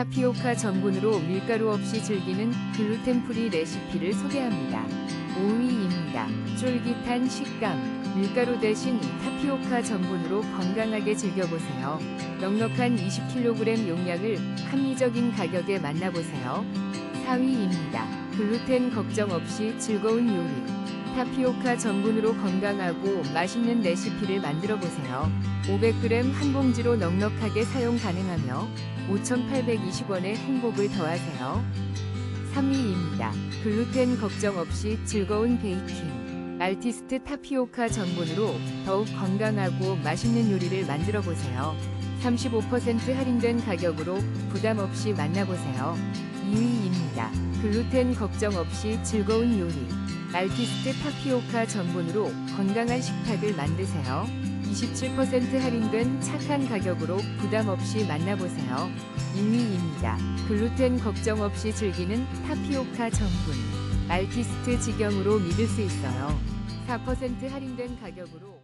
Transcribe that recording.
타피오카 전분으로 밀가루 없이 즐기는 글루텐 프리 레시피를 소개합니다. 5위입니다. 쫄깃한 식감. 밀가루 대신 타피오카 전분으로 건강하게 즐겨보세요. 넉넉한 20kg 용량을 합리적인 가격에 만나보세요. 4위입니다. 글루텐 걱정 없이 즐거운 요리. 타피오카 전분으로 건강하고 맛있는 레시피를 만들어 보세요. 500g 한 봉지로 넉넉하게 사용 가능하며 5,820원의 행복을 더하세요. 3위입니다. 글루텐 걱정 없이 즐거운 베이킹. 알티스트 타피오카 전분으로 더욱 건강하고 맛있는 요리를 만들어 보세요. 35% 할인된 가격으로 부담 없이 만나보세요. 2위입니다. 글루텐 걱정 없이 즐거운 요리. 알티스트 타피오카 전분으로 건강한 식탁을 만드세요. 27% 할인된 착한 가격으로 부담 없이 만나보세요. 1위입니다. 글루텐 걱정 없이 즐기는 타피오카 전분. 알티스트 직영으로 믿을 수 있어요. 4% 할인된 가격으로